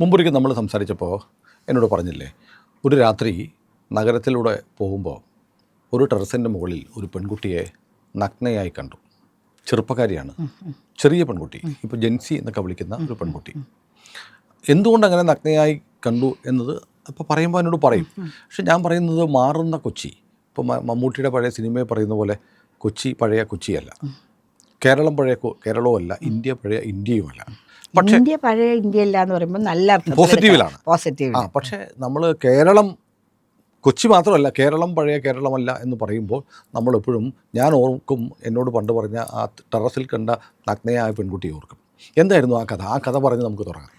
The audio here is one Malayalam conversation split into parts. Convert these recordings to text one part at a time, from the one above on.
മുമ്പൊരിക്കൽ നമ്മൾ സംസാരിച്ചപ്പോൾ എന്നോട് പറഞ്ഞില്ലേ ഒരു രാത്രി നഗരത്തിലൂടെ പോകുമ്പോൾ ഒരു ടെറസിന്റെ മുകളിൽ ഒരു പെൺകുട്ടിയെ നഗ്നയായി കണ്ടു. ചെറുപ്പക്കാരിയാണ്. ചെറിയ പെൺകുട്ടി ഇപ്പോൾ ജെൻസി എന്നൊക്കെ വിളിക്കുന്ന ഒരു പെൺകുട്ടി. എന്തുകൊണ്ട് അങ്ങനെ നഗ്നയായി കണ്ടു എന്നത് അപ്പോൾ പറയുമ്പോൾ എന്നോട് പറയും. പക്ഷെ ഞാൻ പറയുന്നത് മാറുന്ന കൊച്ചി. ഇപ്പോൾ മമ്മൂട്ടിയുടെ പഴയ സിനിമയെ പറയുന്ന പോലെ കൊച്ചി പഴയ കൊച്ചിയല്ല. കേരളം പഴയ കൊ- കേരളവും അല്ല ഇന്ത്യ പഴയ ഇന്ത്യയുമല്ല. ഇന്ത്യ പഴയ ഇന്ത്യ എന്ന് പറയുമ്പോൾ നല്ല പോസിറ്റീവിലാണ്. പോസിറ്റീവ് പക്ഷേ നമ്മൾ കേരളം കൊച്ചി മാത്രമല്ല കേരളം പഴയ കേരളമല്ല എന്ന് പറയുമ്പോൾ നമ്മളെപ്പോഴും ഞാൻ ഓർക്കും എന്നോട് പണ്ട് പറഞ്ഞ ആ ടെറസിൽ കണ്ട നഗ്നയായ പെൺകുട്ടി ഓർക്കും. എന്തായിരുന്നു ആ കഥ? ആ കഥ പറഞ്ഞ് നമുക്ക് തുടങ്ങാം.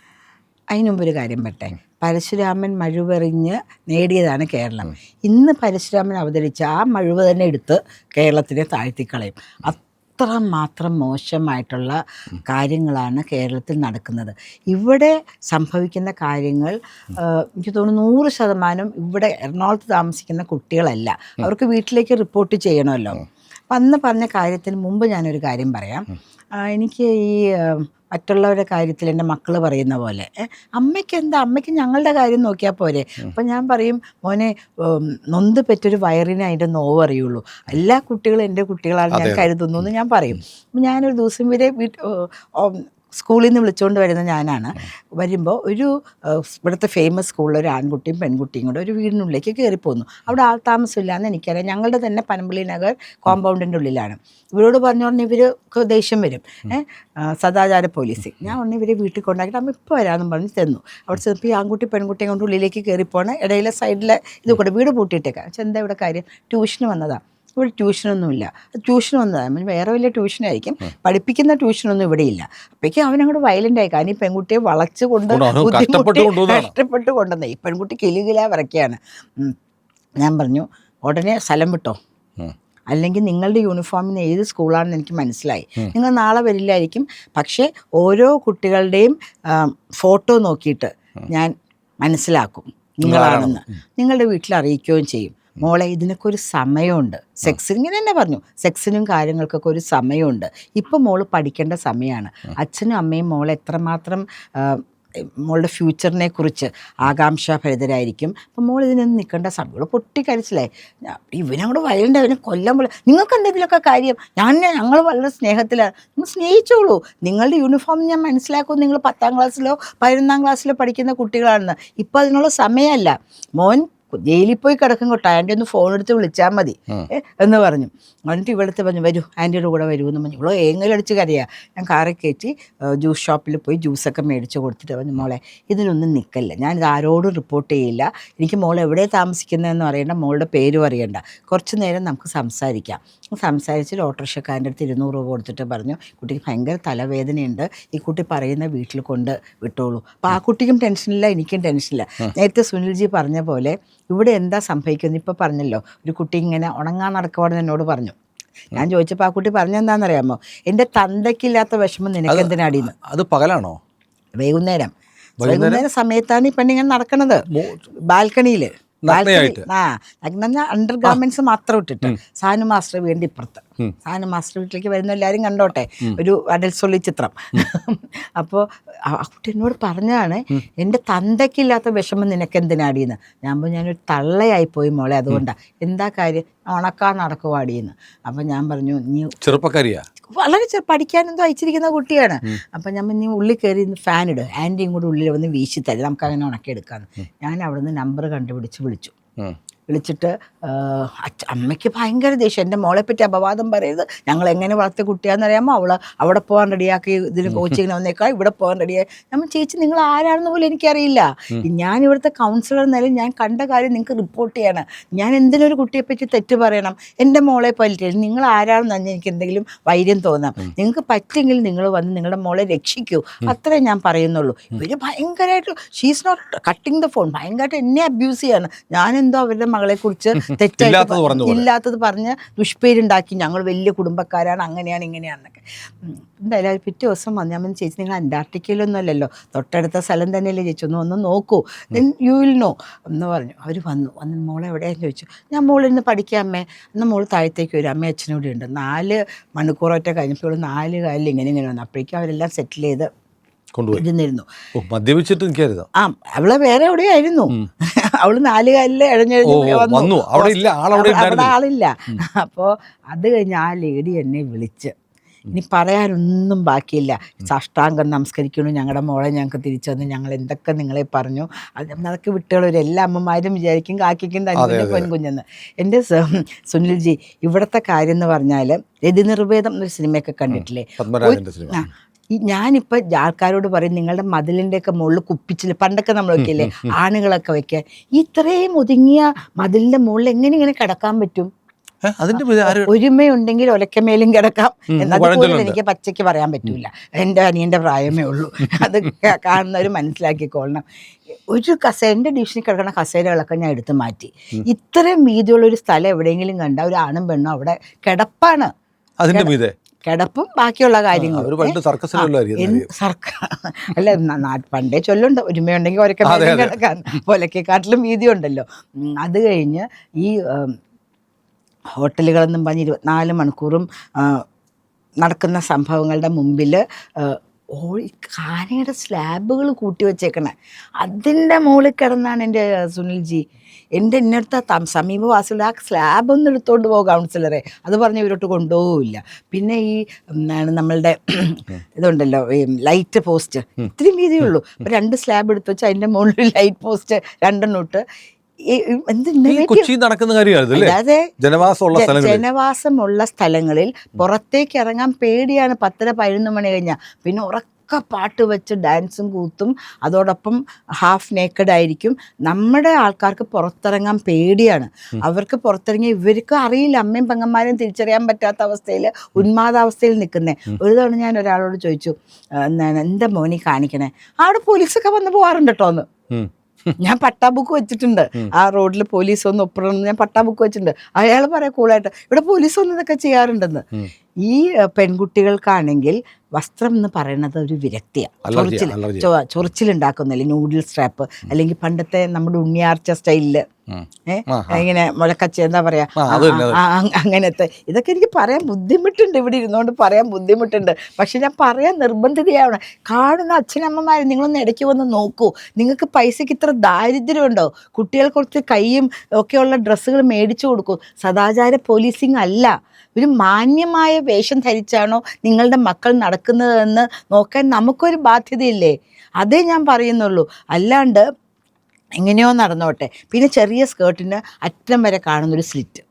അതിന് മുമ്പ് ഒരു കാര്യം പറ്റേ പരശുരാമൻ മഴുവെറിഞ്ഞ് നേടിയതാണ് കേരളം. ഇന്ന് പരശുരാമൻ അവതരിച്ച ആ മഴുവ തന്നെ എടുത്ത് കേരളത്തിനെ താഴ്ത്തിക്കളയും. അത്ര മാത്രം മോശമായിട്ടുള്ള കാര്യങ്ങളാണ് കേരളത്തിൽ നടക്കുന്നത്. ഇവിടെ സംഭവിക്കുന്ന കാര്യങ്ങൾ എനിക്ക് തോന്നുന്നു നൂറ് ശതമാനം ഇവിടെ എറണാകുളത്ത് താമസിക്കുന്ന കുട്ടികളല്ല. അവർക്ക് വീട്ടിലേക്ക് റിപ്പോർട്ട് ചെയ്യണമല്ലോ. അപ്പം അന്ന് പറഞ്ഞ കാര്യത്തിന് മുമ്പ് ഞാനൊരു കാര്യം പറയാം. എനിക്ക് ഈ മറ്റുള്ളവരുടെ കാര്യത്തിൽ എന്റെ മക്കൾ പറയുന്ന പോലെ അമ്മയ്ക്ക് എന്താ? അമ്മയ്ക്ക് ഞങ്ങളുടെ കാര്യം നോക്കിയാൽ പോരെ. അപ്പം ഞാൻ പറയും മോനെ നൊന്ത് പെറ്റൊരു വയറിന് അതിന്റെ നോവ് അറിയുള്ളൂ. എല്ലാ കുട്ടികളും എന്റെ കുട്ടികളാണ് ഞാൻ കരുതുന്നു എന്ന് ഞാൻ പറയും. ഞാനൊരു ദിവസം ഓ, സ്കൂളിൽ നിന്ന് വിളിച്ചുകൊണ്ട് വരുന്ന ഞാനാണ്. വരുമ്പോൾ ഒരു ഇവിടുത്തെ ഫേമസ് സ്കൂളിൽ ഒരു ആൺകുട്ടിയും പെൺകുട്ടിയും കൂടെ ഒരു വീടിനുള്ളിലേക്ക് കയറി പോന്നു അവിടെ ആൾ താമസമില്ലാന്ന് എനിക്കറിയാം. ഞങ്ങളുടെ തന്നെ പനമ്പള്ളി നഗർ കോമ്പൗണ്ടിന്റെ ഉള്ളിലാണ്. ഇവരോട് പറഞ്ഞു പറഞ്ഞാൽ ഇവർക്ക് ദേഷ്യം വരും. സദാചാര പോലീസ്. ഞാൻ ഒന്ന് ഇവരെ വീട്ടിൽ കൊണ്ടാക്കിയിട്ട് അമ്മ ഇപ്പോൾ വരാമെന്ന് പറഞ്ഞ് തന്നു അവിടെ ചെന്നപ്പോൾ ഈ ആൺകുട്ടി പെൺകുട്ടിയും കൊണ്ട് ഉള്ളിലേക്ക് കയറി പോണ ഇടയിലെ സൈഡിലെ ഇത് കൂടെ വീട് പൂട്ടിയിട്ടേക്കാം. പക്ഷെ എന്താ ഇവിടെ കാര്യം? ട്യൂഷന് വന്നതാണ് ഇവിടെ ട്യൂഷനൊന്നുമില്ല. ട്യൂഷൻ വന്നതാണ് വേറെ വലിയ ട്യൂഷനായിരിക്കും. പഠിപ്പിക്കുന്ന ട്യൂഷനൊന്നും ഇവിടെ ഇല്ല. അപ്പോഴേക്കും അവനങ്ങോട്ട് വയലന്റ് ആയി. കാരണം ഈ പെൺകുട്ടിയെ വളച്ച് കൊണ്ട് ബുദ്ധിമുട്ടി കഷ്ടപ്പെട്ട് കൊണ്ടുവന്നേ ഈ പെൺകുട്ടി കിലുകില വരയ്ക്കുകയാണ് ഞാൻ പറഞ്ഞു ഉടനെ സ്ഥലം വിട്ടോ. അല്ലെങ്കിൽ നിങ്ങളുടെ യൂണിഫോമിന് ഏത് സ്കൂളാണെന്ന് എനിക്ക് മനസ്സിലായി. നിങ്ങൾ നാളെ വരില്ലായിരിക്കും. പക്ഷേ ഓരോ കുട്ടികളുടെയും ഫോട്ടോ നോക്കിയിട്ട് ഞാൻ മനസ്സിലാക്കും നിങ്ങളാണെന്ന്. നിങ്ങളുടെ വീട്ടിൽ അറിയിക്കുകയും ചെയ്യും. മോളെ ഇതിനൊക്കെ ഒരു സമയമുണ്ട്. സെക്സിന് ഇങ്ങനെ തന്നെ പറഞ്ഞു. സെക്സിനും കാര്യങ്ങൾക്കൊക്കെ ഒരു സമയമുണ്ട്. ഇപ്പം മോൾ പഠിക്കേണ്ട സമയമാണ്. അച്ഛനും അമ്മയും മോളെ എത്രമാത്രം മോളുടെ ഫ്യൂച്ചറിനെ കുറിച്ച് ആകാംക്ഷാഭരിതരായിരിക്കും. അപ്പം മോൾ ഇതിനൊന്നും നിൽക്കേണ്ട സമയം. ഇവൾ പൊട്ടിക്കരച്ചിലായി ഞാ- ഇവനങ്ങോട് വയലുണ്ട് അവനെ കൊല്ലാൻ പോലെ. നിങ്ങൾക്ക് എന്തെങ്കിലുമൊക്കെ കാര്യം? ഞാൻ ഞങ്ങൾ വളരെ സ്നേഹത്തിലാണ്. നിങ്ങൾ സ്നേഹിച്ചോളൂ. നിങ്ങളുടെ യൂണിഫോം ഞാൻ മനസ്സിലാക്കും. നിങ്ങൾ പത്താം ക്ലാസ്സിലോ പതിനൊന്നാം ക്ലാസ്സിലോ പഠിക്കുന്ന കുട്ടികളാണെന്ന്. ഇപ്പം അതിനുള്ള സമയമല്ല. മോൻ ജയിലിൽ പോയി കിടക്കും കേട്ടോ. ആന്റി ഒന്ന് ഫോൺ എടുത്ത് വിളിച്ചാൽ മതി. എന്ന് പറഞ്ഞു. എന്നിട്ട് ഇവിടുത്തെ പറഞ്ഞു വരൂ ആന്റിയുടെ കൂടെ വരൂ എന്ന് പറഞ്ഞു. ഇവളോ ഏങ്ങലടിച്ച് കരയാ. ഞാൻ കാറി കയറ്റി ജ്യൂസ് ഷോപ്പിൽ പോയി ജ്യൂസൊക്കെ മേടിച്ച് കൊടുത്തിട്ട് പറഞ്ഞു മോളെ ഇതിനൊന്നും നിൽക്കല്ല ഞാൻ ഇത് ആരോടും റിപ്പോർട്ട് ചെയ്യില്ല. എനിക്ക് മോൾ എവിടെ താമസിക്കുന്നതെന്ന് അറിയണ്ട. മോളുടെ പേരും അറിയണ്ട. കുറച്ച് നേരം നമുക്ക് സംസാരിക്കാം. സംസാരിച്ചിട്ട് ഓട്ടോറിക്ഷക്കാരന്റെ അടുത്ത് ഇരുന്നൂറ് രൂപ കൊടുത്തിട്ട് പറഞ്ഞു കുട്ടിക്ക് ഭയങ്കര തലവേദനയുണ്ട്. ഈ കുട്ടി പറയുന്ന വീട്ടിൽ കൊണ്ട് വിട്ടോളൂ. അപ്പോൾ ആ കുട്ടിക്കും ടെൻഷനില്ല എനിക്കും ടെൻഷനില്ല നേരത്തെ സുനിൽജി പറഞ്ഞ പോലെ ഇവിടെ എന്താ സംഭവിക്കുന്നത് ഇപ്പോൾ പറഞ്ഞല്ലോ ഒരു കുട്ടി ഇങ്ങനെ ഉണങ്ങാൻ നടക്കുവാണെന്ന് എന്നോട് പറഞ്ഞു. ഞാൻ ചോദിച്ചപ്പോൾ ആ കുട്ടി പറഞ്ഞെന്താണെന്നറിയാമോ എന്റെ തന്തയ്ക്കില്ലാത്ത വിഷമം നിനക്ക് എന്തിനാടിന്ന് അത് പകലാണോ? വൈകുന്നേരം. വൈകുന്നേരം? സമയത്താണ് ഈ പെണ്ണിങ്ങനെ നടക്കണത്. ബാൽക്കണിയിൽ? ആ നഗ്ന അണ്ടർ ഗാർമെന്റ്സ് മാത്രം ഇട്ടിട്ട് സാനു മാസ്റ്റർ വേണ്ടി ഇപ്പുറത്ത്. സാനു മാസ്റ്റർ വീട്ടിലേക്ക് വരുന്ന എല്ലാവരും കണ്ടോട്ടെ? ഒരു അടൽസൊള്ളി ചിത്രം. അപ്പോൾ ആ കുട്ടി എന്നോട് പറഞ്ഞതാണ് എന്റെ തന്തയ്ക്കില്ലാത്ത വിഷമം നിനക്ക് എന്തിനാടിയെന്ന് ഞാൻ പറഞ്ഞു ഞാനൊരു തള്ളയായി പോയി മോളെ അതുകൊണ്ടാണ് എന്താ കാര്യം? ഉണക്കാൻ നടക്കുവാടിയെന്ന് അപ്പം ഞാൻ പറഞ്ഞു നീ ചെറുപ്പക്കാരിയാ? വളരെ ചെറു പഠിക്കാനെന്തോ അയച്ചിരിക്കുന്ന കുട്ടിയാണ്. അപ്പം ഞാൻ നീ ഉള്ളിൽ കയറി ഫാൻ ഇടും. ആന്റിയും കൂടെ ഉള്ളിൽ വന്ന് വീശി തരും. നമുക്ക് അങ്ങനെ ഉണക്കിയെടുക്കാമെന്ന് ഞാൻ അവിടുന്ന് നമ്പർ കണ്ടുപിടിച്ച് വിളിച്ചു. വിളിച്ചിട്ട് അച്ഛ അമ്മയ്ക്ക് ഭയങ്കര ദേഷ്യം. എന്റെ മോളെ പറ്റി അപവാദം പറയരുത്. ഞങ്ങൾ എങ്ങനെ വളർത്തിയ കുട്ടിയാണെന്നറിയാമോ അവൾ അവിടെ പോകാൻ റെഡിയാക്കി ഇതിന് കോച്ചിങ്ങിന് വന്നേക്കാൾ ഇവിടെ പോകാൻ റെഡിയായി നമ്മൾ ചേച്ചി നിങ്ങൾ ആരാണെന്ന് പോലും എനിക്കറിയില്ല. ഞാൻ ഇവിടുത്തെ കൗൺസിലർ എന്നാലും ഞാൻ കണ്ട കാര്യം നിങ്ങൾക്ക് റിപ്പോർട്ട് ചെയ്യണം. ഞാൻ എന്തിനൊരു കുട്ടിയെ പറ്റി തെറ്റ് പറയണം. എന്റെ മോളെ പറ്റി നിങ്ങൾ ആരാണെന്ന് എനിക്ക് എന്തെങ്കിലും വൈര്യം തോന്നാം. നിങ്ങൾക്ക് പറ്റെങ്കിൽ നിങ്ങൾ വന്ന് നിങ്ങളുടെ മോളെ രക്ഷിക്കൂ. അത്രേ ഞാൻ പറയുന്നുള്ളൂ. ഇവർ ഭയങ്കരമായിട്ട് she's not cutting the phone ഭയങ്കരമായിട്ട് എന്നെ അബ്യൂസ് ചെയ്യാണ്. ഞാനെന്തോ അവരുടെ മകളെ കുറിച്ച് തെറ്റായിട്ട് ഇല്ലാത്തത് പറഞ്ഞ ദുഷ്പേരുണ്ടാക്കി. ഞങ്ങൾ വലിയ കുടുംബക്കാരാണ്. അങ്ങനെയാണ് ഇങ്ങനെയാണെന്നൊക്കെ. എന്തായാലും പിറ്റേ ദിവസം വന്ന് ഞാൻ പറഞ്ഞു, ചേച്ചി നിങ്ങൾ അന്റാർട്ടിക്കയിലൊന്നും അല്ലല്ലോ. തൊട്ടടുത്ത സ്ഥലം തന്നെയല്ലേ ചേച്ചി. ഒന്ന് ഒന്ന് നോക്കൂ. ദെൻ യു വിൽ നോ എന്ന് പറഞ്ഞു. അവർ വന്നു. വന്ന് മോളെ എവിടെയാന്ന് ചോദിച്ചു. ഞാൻ മോളിരുന്ന് പഠിക്കാം അമ്മേ. എന്നാൽ മോൾ താഴത്തേക്ക് വരും. അമ്മ അച്ഛനോട് ഉണ്ട്. നാല് മണിക്കൂറൊറ്റ കഴിഞ്ഞപ്പോൾ നാല് കാലിൽ ഇങ്ങനെ ഇങ്ങനെ വന്നു. അപ്പോഴേക്കും അവരെല്ലാം സെറ്റിൽ ചെയ്ത് കൊണ്ടുപോയി. ഇരുന്നിരുന്നു. ഓ മദ്യപിച്ചിട്ട് നിൽക്കരുത് ആ അവളെ വേറെ എവിടെയായിരുന്നു? അവൾ നാല് കാലിൽ ഓ എഴഞ്ഞെഴുഞ്ഞ് വന്നു. അവിടെ ഇല്ല ആളവിടെ അവിടെ ഉണ്ടായിരുന്നു ആളില്ല. അപ്പോൾ അത് കഴിഞ്ഞ് ആ ലേഡി എന്നെ വിളിച്ച്. ഇനി പറയാനൊന്നും ബാക്കിയില്ല. സാഷ്ടാംഗം നമസ്കരിക്കണു ഞങ്ങളുടെ മോളെ ഞങ്ങൾക്ക് തിരിച്ചു വന്ന് ഞങ്ങൾ എന്തൊക്കെ നിങ്ങളെ പറഞ്ഞു. അത് അതൊക്കെ വിട്ടുകളൊരു എല്ലാ അമ്മമാരും വിചാരിക്കും കാക്കിക്കും തന്നെ പെൺകുഞ്ഞെന്ന്. എന്റെ സുനിൽജി ഇവിടുത്തെ കാര്യം എന്ന് പറഞ്ഞാൽ രതിനിർവേദം എന്നൊരു സിനിമയൊക്കെ കണ്ടിട്ടില്ലേ? ഈ ഞാനിപ്പോൾ ആൾക്കാരോട് പറയും നിങ്ങളുടെ മതിലിന്റെ ഒക്കെ മുകളിൽ കുപ്പിച്ചിൽ പണ്ടൊക്കെ നമ്മൾ വെക്കില്ലേ ആണുകളൊക്കെ വെക്കുക ഇത്രയും ഒതുങ്ങിയ മതിലിന്റെ മുകളിൽ എങ്ങനെ ഇങ്ങനെ കിടക്കാൻ പറ്റും? ഒരുമയുണ്ടെങ്കിൽ ഒലക്കമേലും കിടക്കാം. എന്നതുപോലെ എനിക്ക് പച്ചയ്ക്ക് പറയാൻ പറ്റൂല. എന്റെ അനിയന്റെ പ്രായമേ ഉള്ളൂ. അത് കാണുന്നവർ മനസ്സിലാക്കിക്കൊള്ളണം ഒരു കസേര എന്റെ ഡിവിഷനിൽ കിടക്കുന്ന കസേരകളൊക്കെ ഞാൻ എടുത്തു മാറ്റി. ഇത്രയും വീതിയുള്ള ഒരു സ്ഥലം എവിടെയെങ്കിലും കണ്ട ഒരു ആണും പെണ്ണും അവിടെ കിടപ്പാണ്. അതിന്റെ മീതെ? കിടപ്പും ബാക്കിയുള്ള കാര്യങ്ങളും സർക്കാർ അല്ല പണ്ടേ ചൊല്ലുണ്ട്. ഒരുമയുണ്ടെങ്കിൽ ഒരക്കെ. കിടക്കാൻ ഒലക്കെക്കാട്ടിലും വീതി ഉണ്ടല്ലോ ഉം, അത് കഴിഞ്ഞ് ഈ ഹോട്ടലുകളെന്നും പറഞ്ഞ് ഇരുപത്തിനാല് മണിക്കൂറും നടക്കുന്ന സംഭവങ്ങളുടെ മുമ്പിൽ ഓ ഈ കാനയുടെ സ്ലാബുകൾ കൂട്ടി വെച്ചേക്കണേ. അതിന്റെ മുകളിൽ കിടന്നാണ് എന്റെ സുനിൽജി എന്റെ ഇന്നടുത്ത തം സമീപവാസികളുടെ ആ സ്ലാബ് ഒന്ന് എടുത്തുകൊണ്ട് പോകും കൗൺസിലറെ അത് പറഞ്ഞ് ഇവരോട്ട് കൊണ്ടുപോകില്ല പിന്നെ ഈ എന്താണ് നമ്മളുടെ ഇതുണ്ടല്ലോ ഈ ലൈറ്റ് പോസ്റ്റ് ഇത്രയും വീതിയുള്ളൂ അപ്പോൾ രണ്ട് സ്ലാബ് എടുത്ത് വെച്ച് അതിന്റെ മുകളിൽ ലൈറ്റ് പോസ്റ്റ് രണ്ടെണ്ണം ഇട്ട് നടക്കുന്ന അല്ലാതെ ജനവാസമുള്ള സ്ഥലങ്ങളിൽ. ജനവാസമുള്ള സ്ഥലങ്ങളിൽ പുറത്തേക്ക് ഇറങ്ങാൻ പേടിയാണ്. പത്തര പതിനൊന്ന് മണി കഴിഞ്ഞാൽ പിന്നെ ഉറക്ക പാട്ട് വെച്ച് ഡാൻസും കൂത്തും അതോടൊപ്പം ഹാഫ് നേക്കഡ് ആയിരിക്കും. നമ്മുടെ ആൾക്കാർക്ക് പുറത്തിറങ്ങാൻ പേടിയാണ്. അവർക്ക് പുറത്തിറങ്ങി ഇവർക്ക് അറിയില്ല അമ്മയും പെങ്ങന്മാരെയും തിരിച്ചറിയാൻ പറ്റാത്ത അവസ്ഥയിൽ ഉന്മാദാവസ്ഥയിൽ നിൽക്കുന്നേ. ഒരു തവണ ഞാൻ ഒരാളോട് ചോദിച്ചു "ആ, എന്താണ് എന്താ മോനി കാണിക്കണേ? അവിടെ പോലീസൊക്കെ വന്ന് പോകാറുണ്ട് കേട്ടോ എന്ന് ഞാൻ പട്ടാ ബുക്ക് വെച്ചിട്ടുണ്ട്. ആ റോഡിൽ പോലീസ് ഒന്ന് ഒപ്പിടണം ഞാൻ പട്ടാ ബുക്ക് വെച്ചിട്ടുണ്ട്. അയാൾ പറയാം കൂളായിട്ട്. ഇവിടെ പോലീസ് ഒന്നും ഇതൊക്കെ ചെയ്യാറുണ്ടെന്ന്. ഈ പെൺകുട്ടികൾക്കാണെങ്കിൽ വസ്ത്രം എന്ന് പറയുന്നത് ഒരു വിരക്തിയാണ്. ചൊറിച്ചിൽ ചൊറിച്ചിലുണ്ടാക്കുന്നില്ല. നൂഡിൽ സ്ട്രാപ്പ് അല്ലെങ്കിൽ പണ്ടത്തെ നമ്മുടെ ഉണ്ണിയാർച്ച സ്റ്റൈലിൽ. ഇങ്ങനെ മുളക്കച്ച എന്താ പറയാ? അങ്ങനത്തെ. ഇതൊക്കെ എനിക്ക് പറയാൻ ബുദ്ധിമുട്ടുണ്ട്. ഇവിടെ ഇരുന്നുകൊണ്ട് പറയാൻ ബുദ്ധിമുട്ടുണ്ട്. പക്ഷെ ഞാൻ പറയാൻ നിർബന്ധിതയാണ് കാണുന്ന അച്ഛനമ്മമാർ നിങ്ങളൊന്ന് ഇടയ്ക്ക് വന്ന് നോക്കൂ. നിങ്ങൾക്ക് പൈസയ്ക്ക് ഇത്ര ദാരിദ്ര്യമുണ്ടോ? കുട്ടികൾക്ക് കുറച്ച് കൈയും ഒക്കെയുള്ള ഡ്രസ്സുകൾ മേടിച്ചു കൊടുക്കൂ. സദാചാര പോലീസിങ് അല്ല. ഒരു മാന്യമായ വേഷം ധരിച്ചാണോ നിങ്ങളുടെ മക്കൾ നടക്കുന്നതെന്ന് നോക്കാൻ നമുക്കൊരു ബാധ്യതയില്ലേ? അതേ ഞാൻ പറയുന്നുള്ളൂ. അല്ലാണ്ട് എങ്ങനെയോ നടന്നോട്ടെ. പിന്നെ ചെറിയ സ്കേർട്ടിന് അറ്റം വരെ കാണുന്നൊരു സ്ലിറ്റ്.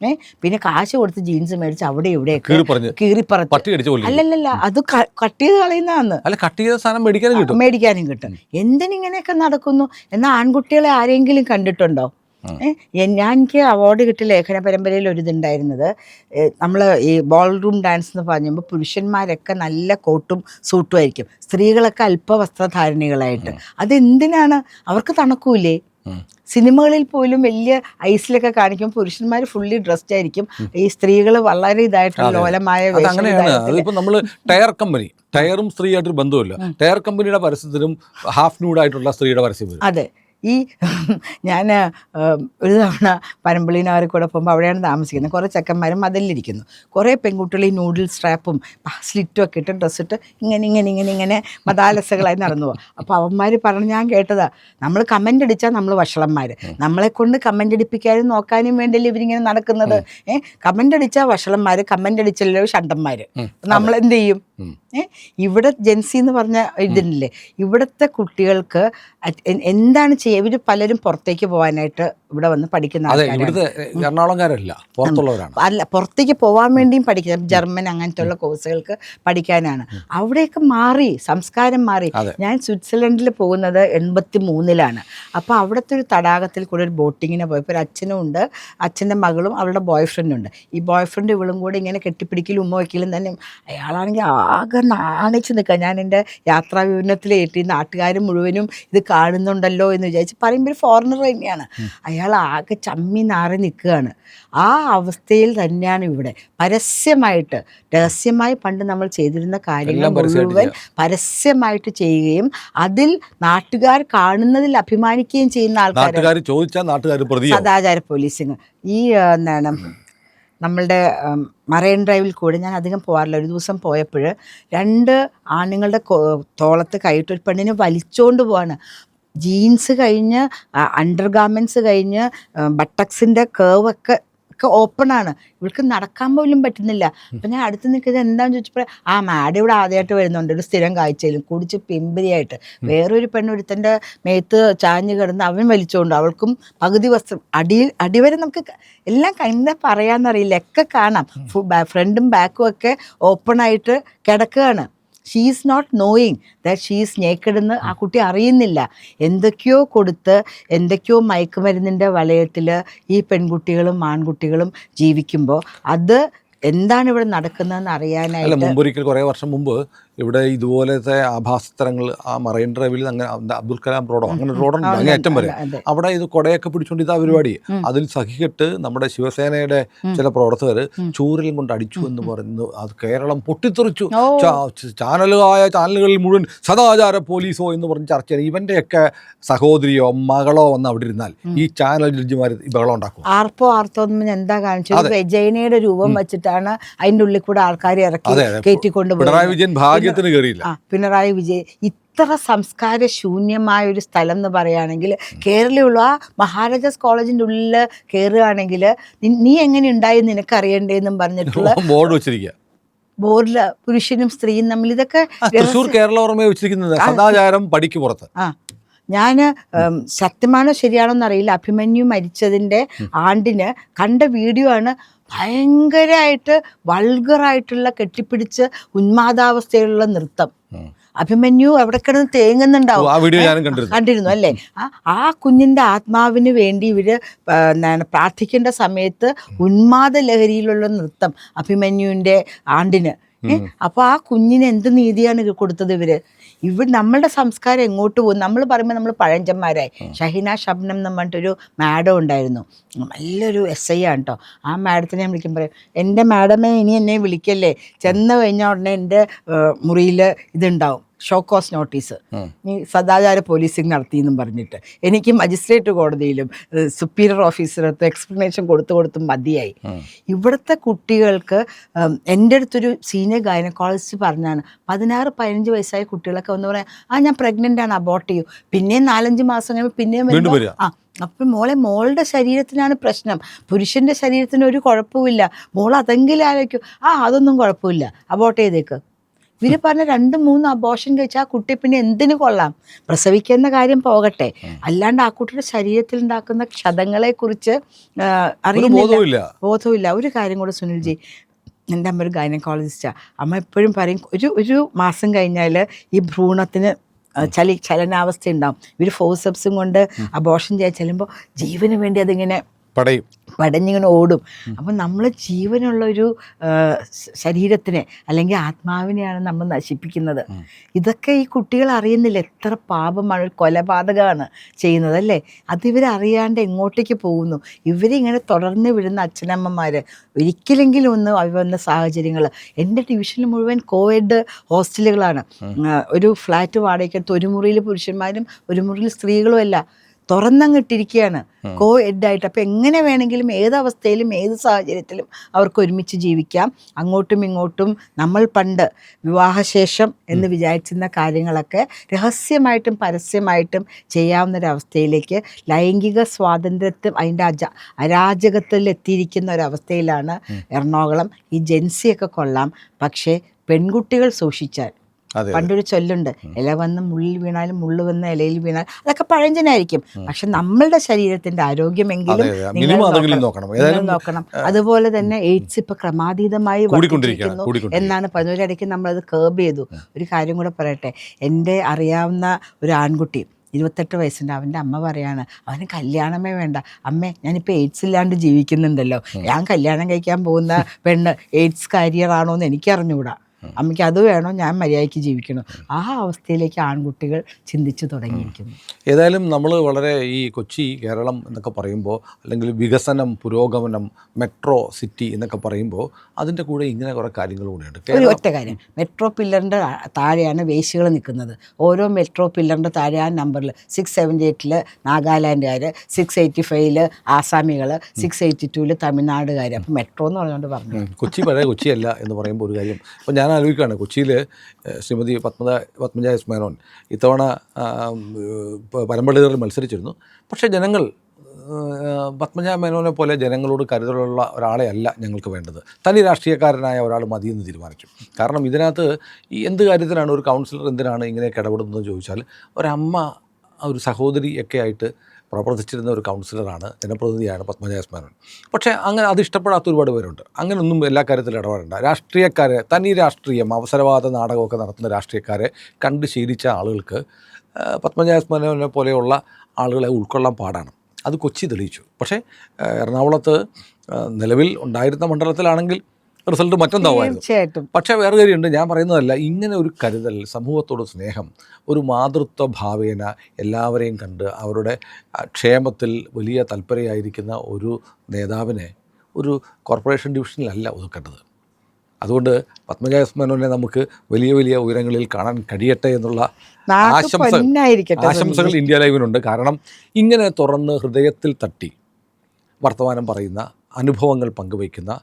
ഏഹ് പിന്നെ കാശ് കൊടുത്ത് ജീൻസ് മേടിച്ച് അവിടെ ഇവിടെ കീറി കീറിപ്പറത്ത് പട്ടി അല്ലല്ലല്ല അത് കട്ട് ചെയ്ത് കളയുന്നതാണ്. മേടിക്കാനും കിട്ടും. മേടിക്കാനും കിട്ടും. എന്തിനിങ്ങനെയൊക്കെ നടക്കുന്നു? എന്നാൽ ആൺകുട്ടികളെ ആരെങ്കിലും കണ്ടിട്ടുണ്ടോ? ഞാൻ എനിക്ക് അവാർഡ് കിട്ടിയ ലേഖന പരമ്പരയിൽ ഒരു ഇതുണ്ടായിരുന്നത്. നമ്മൾ ഈ ബോൾ റൂം ഡാൻസ് എന്ന് പറയുമ്പോൾ പുരുഷന്മാരൊക്കെ നല്ല കോട്ടും സൂട്ടും ആയിരിക്കും. സ്ത്രീകളൊക്കെ അല്പ അല്പവസ്ത്രധാരണികളായിട്ട് അതെന്തിനാണ്? അവർക്ക് തണുക്കൂലേ സിനിമകളിൽ പോലും വലിയ ഐസിലൊക്കെ കാണിക്കും പുരുഷന്മാർ ഫുള്ളി ഡ്രസ്ഡ് ആയിരിക്കും. ഈ സ്ത്രീകൾ വളരെ ഇതായിട്ടുള്ള. ലോലമായ നമ്മൾ ടയർ കമ്പനി ടയറും സ്ത്രീയായിട്ടൊരു ബന്ധമില്ല ടയർ കമ്പനിയുടെ പരസ്യത്തിലും ഹാഫ് ന്യൂഡായിട്ടുള്ള സ്ത്രീയുടെ പരസ്യം അതെ. ഈ ഞാൻ ഒരു തവണ പരമ്പളിനവരെ കൂടെ പോകുമ്പോൾ അവിടെയാണ് താമസിക്കുന്നത്. കുറേ ചെക്കന്മാരും മതിലിരിക്കുന്നു. കുറേ പെൺകുട്ടികൾ ഈ നൂഡിൽ സ്ട്രാപ്പും സ്ലിറ്റും ഒക്കെ ഇട്ട് ഡ്രസ്സ് ഇട്ട് ഇങ്ങനെ ഇങ്ങനെ ഇങ്ങനെ ഇങ്ങനെ മതാലസകളായി നടന്നു പോകും അപ്പോൾ അവന്മാർ പറഞ്ഞു ഞാൻ കേട്ടതാ നമ്മൾ കമന്റ് അടിച്ചാൽ നമ്മൾ വഷളന്മാർ നമ്മളെ കൊണ്ട് കമന്റ് അടിപ്പിക്കാനും നോക്കാനും വേണ്ടിയല്ലേ ഇവരിങ്ങനെ നടക്കുന്നത്? ഏഹ് കമന്റ് അടിച്ചാൽ വഷളന്മാർ കമന്റ് അടിച്ചല്ലോ ഷണ്ടന്മാർ. നമ്മൾ എന്ത് ചെയ്യും. ഇവിടെ ജെൻസി എന്ന് പറഞ്ഞ ഇതില്ലേ ഇവിടുത്തെ കുട്ടികൾക്ക് എന്താണ് ചെയ്യുക ഇവർ പലരും പുറത്തേക്ക് പോകാനായിട്ട് ഇവിടെ വന്ന് പഠിക്കുന്ന അതെ ആൾക്കാരാണ്. ഇവിടുത്തെ എറണാകുളംകാരല്ല പുറത്തുള്ളവരാണ്. അല്ല പുറത്തേക്ക് പോകാൻ വേണ്ടിയും പഠിക്കുന്നത് ജർമ്മൻ അങ്ങനത്തെ ഉള്ള കോഴ്സുകൾക്ക് പഠിക്കാനാണ്. അവിടെയൊക്കെ മാറി സംസ്കാരം മാറി. ഞാൻ സ്വിറ്റ്സർലൻഡിൽ പോകുന്നത് എൺപത്തി മൂന്നിലാണ് അപ്പോൾ അവിടുത്തെ ഒരു തടാകത്തിൽ കൂടെ ഒരു ബോട്ടിങ്ങിന് പോയപ്പോൾ ഒരു അച്ഛനും ഉണ്ട് അച്ഛന്റെ മകളും അവളുടെ ബോയ് ഫ്രണ്ടും ഉണ്ട്. ഈ ബോയ് ഫ്രണ്ട് ഇവളും കൂടെ ഇങ്ങനെ കെട്ടിപ്പിടിക്കലും ഉമ്മ വയ്ക്കലും തന്നെ അയാളാണെങ്കിൽ ആകെ നാണിച്ച് നിൽക്കുക ഞാൻ എന്റെ യാത്രാ വിവരണത്തിലേറ്റി നാട്ടുകാരും മുഴുവനും ഇത് കാണുന്നുണ്ടല്ലോ എന്ന് വിചാരിച്ച് പറയുമ്പോൾ ഒരു ഫോറിനർ തന്നെയാണ്. അയാൾ ആകെ ചമ്മി നാറി നിൽക്കുകയാണ്. ആ അവസ്ഥയിൽ തന്നെയാണ് ഇവിടെ. പരസ്യമായിട്ട് രഹസ്യമായി പണ്ട് നമ്മൾ ചെയ്തിരുന്ന കാര്യങ്ങൾ മുഴുവൻ പരസ്യമായിട്ട് ചെയ്യുകയും അതിൽ നാട്ടുകാർ കാണുന്നതിൽ അഭിമാനിക്കുകയും ചെയ്യുന്ന ആൾക്കാർ ചോദിച്ചാൽ നാട്ടുകാർ സദാചാര പോലീസിങ് ഈ എന്താണ് നമ്മളുടെ മറൈൻ ഡ്രൈവിൽ കൂടെ ഞാൻ അധികം പോകാറില്ല. ഒരു ദിവസം പോയപ്പോൾ രണ്ട് ആണുങ്ങളുടെ തോളത്ത് കൈയിട്ട് ഒരു പെണ്ണിനെ വലിച്ചോണ്ട് പോവാണ്. ജീൻസ് കഴിഞ്ഞ് അണ്ടർ ഗാർമെന്റ്സ് കഴിഞ്ഞ് ബട്ടക്സിന്റെ കേവൊക്കെ ഒക്കെ ഓപ്പൺ ആണ് ഇവൾക്ക് നടക്കാൻ പോലും പറ്റുന്നില്ല. അപ്പം ഞാൻ അടുത്ത് നിൽക്കുന്നത് എന്താണെന്ന് ചോദിച്ചപ്പോൾ ആ മാഡം ഇവിടെ ആദ്യമായിട്ട് വരുന്നുണ്ട്. ഒരു സ്ഥിരം കാഴ്ചയിലും കുടിച്ച് പിമ്പിരിയായിട്ട്. വേറൊരു പെണ്ണൊരുത്തന്റെ മേത്ത് ചാഞ്ഞ് കിടന്ന് അവൻ വലിച്ചുകൊണ്ട് അവൾക്കും പകുതി വസ്ത്രം. അടി അടിവരെ നമുക്ക് എല്ലാം എന്താ പറയാന്നറിയില്ല. ഒക്കെ കാണാം. ഫ്രണ്ടും ബാക്കും ഒക്കെ ഓപ്പണായിട്ട് കിടക്കുകയാണ് she is not knowing that she is naked എന്ന് ആ കുട്ടി അറിയുന്നില്ല. എന്തൊക്കെയോ കൊടുത്ത് എന്തൊക്കെയോ മയക്കുമരുന്നിന്റെ വലയത്തിൽ ഈ പെൺകുട്ടികളും ആൺകുട്ടികളും ജീവിക്കുമ്പോൾ അത് എന്താണ് ഇവിടെ നടക്കുന്നതെന്ന് അറിയാനായിട്ട് മുമ്പൊരിക്കൽ കുറേ വർഷം മുമ്പ് ഇവിടെ ഇതുപോലത്തെ ആഭാസത്തരങ്ങൾ ആ മറൈൻ ഡ്രൈവിൽ അങ്ങനെ അബ്ദുൽ കലാം റോഡോ അങ്ങനെ റോഡുണ്ട് അങ്ങേറ്റം വരെ. അവിടെ ഇത് കൊടയൊക്കെ പിടിച്ചുകൊണ്ട് ഇതാ പരിപാടി. അതിൽ സഹികെട്ട് നമ്മുടെ ശിവസേനയുടെ ചില പ്രവർത്തകർ ചൂരലും കൊണ്ട് അടിച്ചു എന്ന് പറയുന്നു. അത് കേരളം പൊട്ടിത്തെറിച്ചു. ചാനലുകളായ ചാനലുകളിൽ മുഴുവൻ സദാചാര പോലീസോ എന്ന് പറഞ്ഞ് ചർച്ച ചെയ്യണം ഇവന്റെയൊക്കെ സഹോദരിയോ മകളോ വന്ന് അവിടെ ഇരുന്നാൽ ഈ ചാനൽ ജഡ്ജിമാർ ബഹളം ഉണ്ടാക്കും. ആർപ്പോ ആർത്തോ എന്താ കാണിച്ചത്? രൂപം വെച്ചിട്ടാണ് അതിന്റെ ഉള്ളിൽ കൂടെ ആൾക്കാരെ ഇറക്കി. കയറ്റിക്കൊണ്ട് പിണറായി വിജയൻ ഭാഗ്യത്തിന് കയറിയില്ല പിണറായി വിജയൻ ഇത്ര സംസ്കാര ശൂന്യമായ ഒരു സ്ഥലം എന്ന് പറയുകയാണെങ്കിൽ കേരളമുള്ള ആ മഹാരാജാസ് കോളേജിന്റെ ഉള്ളിൽ കയറുകയാണെങ്കിൽ നീ എങ്ങനെ ഉണ്ടായി നിനക്ക് അറിയണ്ടേന്നും പറഞ്ഞിട്ടുള്ള ബോർഡ് വെച്ചിരിക്കുക ബോർഡിൽ പുരുഷനും സ്ത്രീയും തമ്മിൽ ഇതൊക്കെ തൃശ്ശൂർ കേരള ഓർമ്മയെ വെച്ചിരിക്കുന്നത് സദാചാരം പടിക്ക് പുറത്ത്. ആ ഞാൻ സത്യമാണോ ശരിയാണോ എന്നറിയില്ല അഭിമന്യു മരിച്ചതിന്റെ ആണ്ടിന് കണ്ട വീഡിയോ ആണ് ഭയങ്കരമായിട്ട് വൾഗറായിട്ടുള്ള കെട്ടിപ്പിടിച്ച് ഉന്മാദാവസ്ഥയിലുള്ള നൃത്തം. അഭിമന്യു അവിടെ കിടന്ന് തേങ്ങുന്നുണ്ടാവും. കണ്ടിരുന്നു. അല്ലെ? ആ കുഞ്ഞിന്റെ കുഞ്ഞിന്റെ ആത്മാവിന് വേണ്ടി ഇവർ എന്താണ് പ്രാർത്ഥിക്കേണ്ട സമയത്ത് ഉന്മാദ ലഹരിയിലുള്ള നൃത്തം അഭിമന്യുവിന്റെ ആണ്ടിന്. അപ്പോൾ അപ്പൊ ആ കുഞ്ഞിന് എന്ത് നീതിയാണ് കൊടുത്തത് ഇവർ? ഇവർ നമ്മളുടെ സംസ്കാരം എങ്ങോട്ട് പോകും നമ്മൾ പറയുമ്പോൾ നമ്മൾ പഴഞ്ചന്മാരായി. ഷഹിന ഷബ്നം എന്ന് പറഞ്ഞിട്ടൊരു മാഡം ഉണ്ടായിരുന്നു. നല്ലൊരു എസ് ഐ ആണ് കേട്ടോ ആ മാഡത്തിനെ ഞാൻ വിളിക്കാൻ പറയും എന്റെ മാഡമേ ഇനി എന്നെ വിളിക്കല്ലേ? ചെന്ന് കഴിഞ്ഞാൽ ഉടനെ എന്റെ മുറിയിൽ ഇതുണ്ടാവും. ഷോ കോസ് നോട്ടീസ് നീ സദാചാര പോലീസിങ് നടത്തിയെന്നും പറഞ്ഞിട്ട്. എനിക്ക് മജിസ്ട്രേറ്റ് കോടതിയിലും സുപ്പീരിയർ ഓഫീസറത്ത് എക്സ്പ്ലനേഷൻ കൊടുത്തു കൊടുത്തും മതിയായി. ഇവിടുത്തെ കുട്ടികൾക്ക് എന്റെ അടുത്തൊരു സീനിയർ ഗൈനക്കോളജിസ്റ്റ് പറഞ്ഞാണ് പതിനാറ് പതിനഞ്ച് വയസ്സായ കുട്ടികളൊക്കെ ഒന്ന് പറയാം ആ ഞാൻ പ്രഗ്നന്റ് ആണ് അബോർട്ട് ചെയ്യും. പിന്നെയും നാലഞ്ച് മാസം കഴിയുമ്പോൾ പിന്നെയും ആ അപ്പം മോളെ മോളുടെ ശരീരത്തിനാണ് പ്രശ്നം. പുരുഷന്റെ ശരീരത്തിന് ഒരു കുഴപ്പമില്ല മോൾ അതെങ്കിലും ആലോചിക്കും. ആ അതൊന്നും കുഴപ്പമില്ല അബോർട്ട് ചെയ്തേക്ക്. ഇവർ പറഞ്ഞ രണ്ടും മൂന്നും അബോഷൻ കഴിച്ചാൽ ആ കുട്ടി പിന്നെ എന്തിനു കൊള്ളാം? പ്രസവിക്കുന്ന കാര്യം പോകട്ടെ. അല്ലാണ്ട് ആ കുട്ടിയുടെ ശരീരത്തിൽ ഉണ്ടാക്കുന്ന ക്ഷതങ്ങളെ കുറിച്ച് അറിയില്ല അറിയുന്നില്ല. ബോധവുമില്ല. ബോധമില്ല ഒരു കാര്യം കൂടെ സുനിൽജി എന്റെ അമ്മ ഒരു ഗൈനക്കോളജിസ്റ്റാണ് അമ്മ എപ്പോഴും പറയും ഒരു ഒരു മാസം കഴിഞ്ഞാൽ ഈ ഭ്രൂണത്തിന് ചലി ചലനാവസ്ഥ ഉണ്ടാവും. ഇവർ ഫോസപ്സും കൊണ്ട് അബോഷൻ ചെയ്യാൻ ചെല്ലുമ്പോൾ ജീവന് വേണ്ടി അതിങ്ങനെ പടയും. പടഞ്ഞിങ്ങനെ ഓടും. അപ്പം നമ്മൾ ജീവനുള്ള ഒരു ശരീരത്തിനെ അല്ലെങ്കിൽ ആത്മാവിനെയാണ് നമ്മൾ നശിപ്പിക്കുന്നത്. ഇതൊക്കെ ഈ കുട്ടികൾ അറിയുന്നില്ല എത്ര പാപമാണ് ഒരു കൊലപാതകമാണ് ചെയ്യുന്നത് അല്ലേ? അത് ഇവരറിയാണ്ട് എങ്ങോട്ടേക്ക് പോകുന്നു. ഇവരിങ്ങനെ തുടർന്ന് വിടുന്ന അച്ഛനമ്മമാർ ഒരിക്കലെങ്കിലും ഒന്ന് അവ വന്ന സാഹചര്യങ്ങൾ എന്റെ ഡിവിഷനിൽ മുഴുവൻ കോവിഡ് ഹോസ്റ്റലുകളാണ്. ഒരു ഫ്ലാറ്റ് വാടകയ്ക്കെടുത്ത് ഒരു മുറിയിൽ പുരുഷന്മാരും ഒരു മുറിയിൽ സ്ത്രീകളും അല്ല. തുറന്നങ്ങിട്ടിരിക്കുകയാണ്. കോ എഡായിട്ട് അപ്പം എങ്ങനെ വേണമെങ്കിലും ഏത് അവസ്ഥയിലും ഏത് സാഹചര്യത്തിലും അവർക്ക് ഒരുമിച്ച് ജീവിക്കാം. അങ്ങോട്ടും ഇങ്ങോട്ടും നമ്മൾ പണ്ട് വിവാഹശേഷം എന്ന് വിചാരിച്ചിരുന്ന കാര്യങ്ങളൊക്കെ രഹസ്യമായിട്ടും പരസ്യമായിട്ടും ചെയ്യാവുന്നൊരവസ്ഥയിലേക്ക് ലൈംഗിക സ്വാതന്ത്ര്യത്തിൽ അതിന്റെ അജ അരാജകത്തിൽ എത്തിയിരിക്കുന്ന ഒരവസ്ഥയിലാണ് എറണാകുളം. ഈ ജെൻസിയൊക്കെ കൊള്ളാം. പക്ഷേ പെൺകുട്ടികൾ സൂക്ഷിച്ചാൽ പണ്ടൊരു ചൊല്ലുണ്ട് ഇല വന്ന് മുള്ളിൽ വീണാലും മുള്ളു വന്ന് ഇലയിൽ വീണാലും അതൊക്കെ പഴഞ്ചനായിരിക്കും. പക്ഷെ നമ്മളുടെ ശരീരത്തിന്റെ ആരോഗ്യമെങ്കിലും നോക്കണം. അതുപോലെ തന്നെ എയ്ഡ്സ് ഇപ്പൊ ക്രമാതീതമായി എന്നാണ് പറഞ്ഞ നമ്മൾ അത് കേബ് ചെയ്തു. ഒരു കാര്യം കൂടെ പറയട്ടെ. എന്റെ അറിയാവുന്ന ഒരു ആൺകുട്ടി ഇരുപത്തെട്ട് വയസ്സുണ്ട്. അവന്റെ അമ്മ പറയാണ് അവന് കല്യാണമേ വേണ്ട. അമ്മേ ഞാനിപ്പോൾ എയ്ഡ്സ് ഇല്ലാണ്ട് ജീവിക്കുന്നുണ്ടല്ലോ. ഞാൻ കല്യാണം കഴിക്കാൻ പോകുന്ന പെണ്ണ് എയ്ഡ്സ് കാരിയറാണോ എന്ന് എനിക്കറിഞ്ഞുകൂടാ അമ്മയ്ക്ക് അത് വേണോ? ഞാൻ മര്യാദയ്ക്ക് ജീവിക്കണോ? ആ അവസ്ഥയിലേക്ക് ആൺകുട്ടികൾ ചിന്തിച്ചു തുടങ്ങിയിരിക്കുന്നു. ഏതായാലും നമ്മൾ വളരെ ഈ കൊച്ചി കേരളം എന്നൊക്കെ പറയുമ്പോൾ അല്ലെങ്കിൽ വികസനം പുരോഗമനം മെട്രോ സിറ്റി എന്നൊക്കെ പറയുമ്പോൾ അതിന്റെ കൂടെ ഇങ്ങനെ കുറേ കാര്യങ്ങൾ കൂടെയുണ്ട്. ഒരു ഒറ്റ കാര്യം. മെട്രോ പില്ലറിന്റെ താഴെയാണ് വേശികൾ നിൽക്കുന്നത്. ഓരോ മെട്രോ പില്ലറിന്റെ താഴെ ആ നമ്പറിൽ സിക്സ് സെവന്റി എയ്റ്റിൽ നാഗാലാൻഡുകാർ സിക്സ് എയ്റ്റി ഫൈവിൽ ആസാമികൾ സിക്സ് എയ്റ്റി ടൂവിൽ തമിഴ്നാടുകാർ. അപ്പം മെട്രോ എന്ന് പറഞ്ഞുകൊണ്ട് പറഞ്ഞു? കൊച്ചി പഴയ കൊച്ചിയല്ല എന്ന് പറയുമ്പോൾ ഒരു കാര്യം. അപ്പോൾ ഞാൻ ആലോചിക്കുകയാണ്. കൊച്ചിയിൽ ശ്രീമതി പത്മജ പത്മജ എസ് മേനോൻ ഇത്തവണ പരമ്പളികളിൽ മത്സരിച്ചിരുന്നു. പക്ഷേ ജനങ്ങൾ പത്മജ മേനോനെ പോലെ ജനങ്ങളോട് കരുതലുള്ള ഒരാളെ അല്ല ഞങ്ങൾക്ക് വേണ്ടത്. തനി രാഷ്ട്രീയക്കാരനായ ഒരാൾ മതിയെന്ന് തീരുമാനിച്ചു. കാരണം ഇതിനകത്ത് ഈ എന്ത് കാര്യത്തിനാണ് ഒരു കൗൺസിലർ എന്തിനാണ് ഇങ്ങനെ ഇടപെടുന്നതെന്ന് ചോദിച്ചാൽ ഒരമ്മ ഒരു സഹോദരി ഒക്കെ ആയിട്ട് പ്രവർത്തിച്ചിരുന്ന ഒരു കൗൺസിലറാണ്. ജനപ്രതിനിധിയാണ് പത്മജ എസ് മേനോൻ. പക്ഷേ അങ്ങനെ അത് ഇഷ്ടപ്പെടാത്ത ഒരുപാട് പേരുണ്ട്. അങ്ങനെയൊന്നും എല്ലാ കാര്യത്തിലും ഇടപെടേണ്ട. രാഷ്ട്രീയക്കാരെ തനി രാഷ്ട്രീയം അവസരവാദ നാടകമൊക്കെ നടത്തുന്ന രാഷ്ട്രീയക്കാരെ കണ്ട് ശീലിച്ച ആളുകൾക്ക് ആ, പത്മജ മേനോനെ പോലെയുള്ള ആളുകളെ ഉൾക്കൊള്ളാൻ പാടാണ്. അത് കൊച്ചി തെളിയിച്ചു. പക്ഷേ എറണാകുളത്ത് നിലവിൽ ഉണ്ടായിരുന്ന മണ്ഡലത്തിലാണെങ്കിൽ റിസൾട്ട് മറ്റൊന്നാവുമായിരുന്നു. തീർച്ചയായിട്ടും. പക്ഷേ വേറെ കാര്യമുണ്ട്. ഞാൻ പറയുന്നതല്ല ഇങ്ങനെ ഒരു കരുതൽ സമൂഹത്തോട് സ്നേഹം ഒരു മാതൃത്വ ഭാവേന എല്ലാവരെയും കണ്ട് അവരുടെ ക്ഷേമത്തിൽ വലിയ തൽപരയായിരിക്കുന്ന ഒരു നേതാവിനെ ഒരു കോർപ്പറേഷൻ ഡിവിഷനിലല്ല ഒതുക്കേണ്ടത്. അതുകൊണ്ട് പത്മജ എസ് മേനോനെ നമുക്ക് വലിയ വലിയ ഉയരങ്ങളിൽ കാണാൻ കഴിയട്ടെ എന്നുള്ള ആശംസകൾ ആശംസകൾ ഇന്ത്യ ലൈവിനുണ്ട് കാരണം ഇങ്ങനെ തുറന്ന് ഹൃദയത്തിൽ തട്ടി വർത്തമാനം പറയുന്ന അനുഭവങ്ങൾ പങ്കുവയ്ക്കുന്ന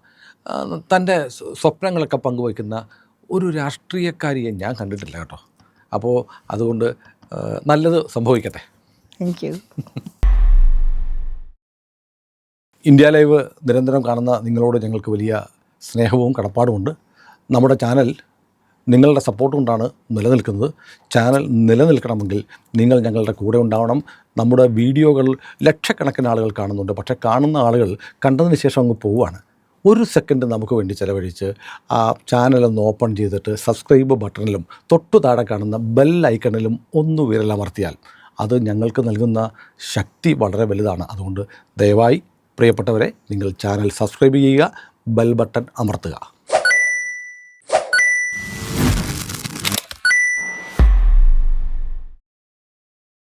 തന്റെ സ്വ- സ്വപ്നങ്ങളൊക്കെ പങ്കുവയ്ക്കുന്ന ഒരു രാഷ്ട്രീയക്കാരിയെ ഞാൻ കണ്ടിട്ടില്ല കേട്ടോ. അപ്പോൾ അതുകൊണ്ട് നല്ലത് സംഭവിക്കട്ടെ. താങ്ക് യു ഇന്ത്യ ലൈവ് നിരന്തരം കാണുന്ന നിങ്ങളോട് ഞങ്ങൾക്ക് വലിയ സ്നേഹവും കടപ്പാടുമുണ്ട് നമ്മുടെ ചാനൽ നിങ്ങളുടെ സപ്പോർട്ട് കൊണ്ടാണ് നിലനിൽക്കുന്നത്. ചാനൽ നിലനിൽക്കണമെങ്കിൽ നിങ്ങൾ ഞങ്ങളുടെ കൂടെ ഉണ്ടാവണം. നമ്മുടെ വീഡിയോകൾ ലക്ഷക്കണക്കിന് ആളുകൾ കാണുന്നുണ്ട്. പക്ഷേ കാണുന്ന ആളുകൾ കണ്ടതിന് ശേഷം അങ്ങ് പോവുകയാണ്. ഒരു സെക്കൻഡ് നമുക്ക് വേണ്ടി ചിലവഴിച്ച് ആ ചാനലൊന്ന് ഓപ്പൺ ചെയ്തിട്ട് സബ്സ്ക്രൈബ് ബട്ടണിലും തൊട്ടു താഴെ കാണുന്ന ബെൽ ഐക്കണിലും ഒന്ന് വിരലമർത്തിയാൽ അത് ഞങ്ങൾക്ക് നൽകുന്ന ശക്തി വളരെ വലുതാണ്. അതുകൊണ്ട് ദയവായി പ്രിയപ്പെട്ടവരെ നിങ്ങൾ ചാനൽ സബ്സ്ക്രൈബ് ചെയ്യുക ബെൽ ബട്ടൺ അമർത്തുക.